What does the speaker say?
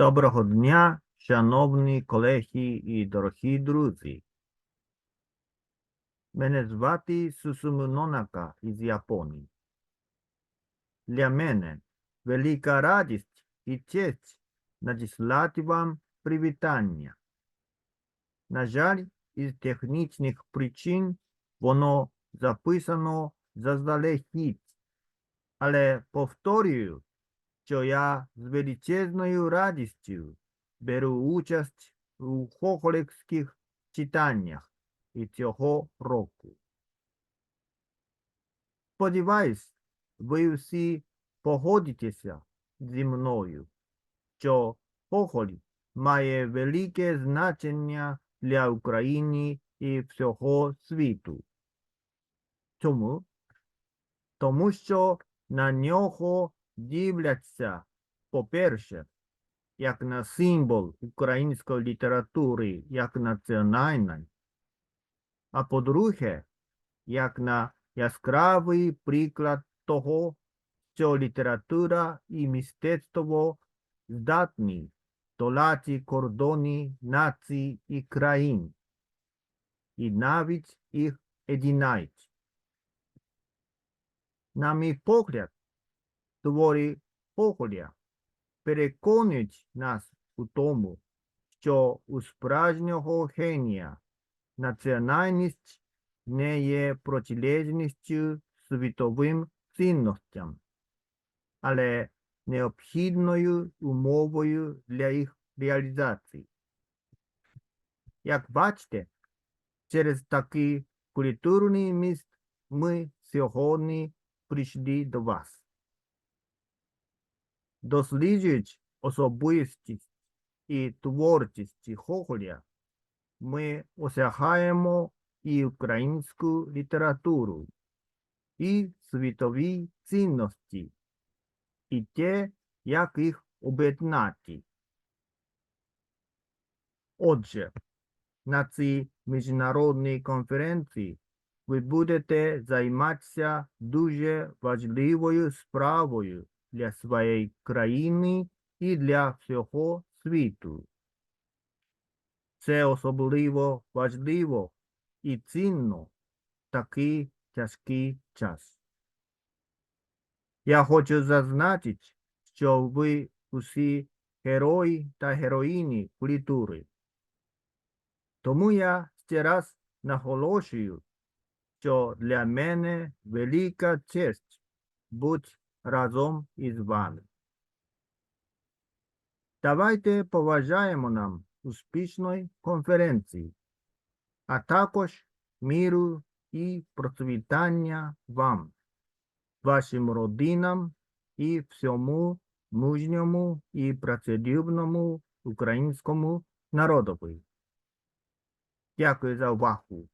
Доброго дня, шановні колеги і дорогі друзі. Мене звати Сусуму Нонака із Японії. Для мене велика радість і честь надіслати вам привітання. На жаль, із технічних причин воно записано заздалегідь, але повторюю, що я з величезною радістю беру участь у хохоликських читаннях і цього року. Сподіваюсь, ви всі погодитеся зі мною, що хохолі має велике значення для України і всього світу. Чому? Тому що на нього дивляться, по-перше, як на символ української літератури, як національної, а по-друге, як на яскравий приклад того, що література і мистецтво здатні долати кордони націй і країн, і навіть їх єдинають. На мій погляд, твори Хохоля переконують нас у тому, що у справжнього генія національність не є протилежністю світовим цінностям, але необхідною умовою для їх реалізації. Як бачите, через такий культурний міст ми сьогодні прийшли до вас. Досліджуючи особистість і творчість Хохоля, ми осягаємо і українську літературу, і світові цінності, і те, як їх об'єднати. Отже, на цій міжнародній конференції ви будете займатися дуже важливою справою для своєї країни і для всього світу. Це особливо важливо і цінно такий тяжкий час. Я хочу зазначити, що ви усі герої та героїні культури. Тому я ще раз наголошую, що для мене велика честь бути разом із вами. Давайте поважаємо нам успішної конференції, а також міру і процвітання вам, вашим родинам і всьому мужньому і працелюбному українському народові. Дякую за увагу.